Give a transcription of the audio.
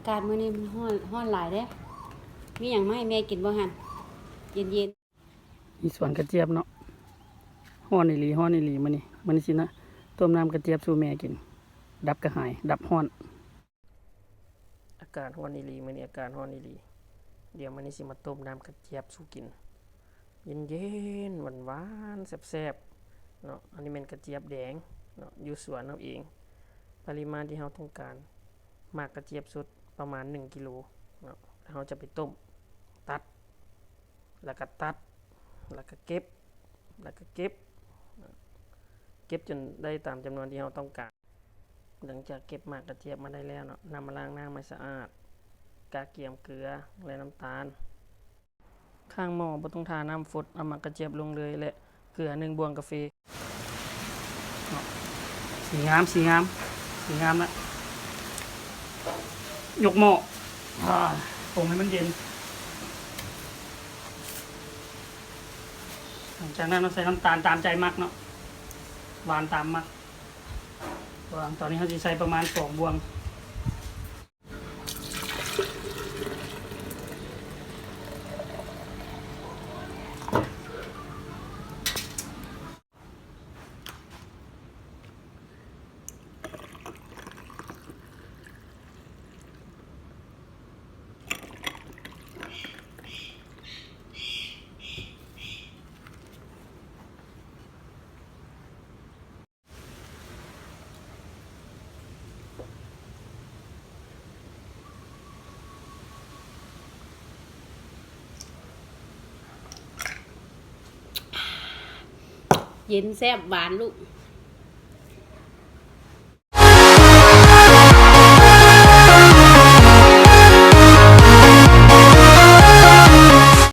ากาศมื้อนี้มันร้อนร้อนหลายเด้ มีหยังมาให้แม่กินบ่หั่นเย็นมีสวนกระเจี๊ยบเนาะฮ้อนอีหลีฮ้อนอีหลีมื้อนี้มื้อนี้สินะต้มน้ำกระเจี๊ยบสู่แม่กิน ดับกระหาย ดับฮ้อน อากาศฮ้อนอีหลีมื้อนี้อากาศฮ้อนอีหลี เดี๋ยวมื้อนี้สิมาต้มน้ำกระเจี๊ยบสู่กิน เย็นๆหวานๆแซ่บๆเนาะอันนี้เป็นกระเจี๊ยบแดงเนาะอยู่สวนเอาเอง ปริมาณที่เราต้องการหมากกระเจี๊ยบสด ประมาณ 1กิโลเนาะแล้วเราจะไปต้มตัด แล้วก็ตัด แล้วก็เก็บ แล้วก็เก็บ เก็บจนได้ตามจำนวนที่เราต้องการ หลังจากเก็บหมากกระเจี๊ยบมาได้แล้วเนาะนำมาล้างหน้าให้สะอาด กาเกียมเกลือและน้ำตาล ข้างหม้อบ่ต้องทาน้ำฟดเอาหมากกระเจี๊ยบลงเลยและเกลือหนึ่งบวงกาแฟสีงามสีงามสีงามละ ยกหม้ออ่าปรุงให้มันเย็น หลังจากนั้นเราใส่น้ำตาลตามใจมักเนาะหวานตามมักบวงตอนนี้เขาจะใส่ประมาณสองบวง เย็นแซ่บหวานลูก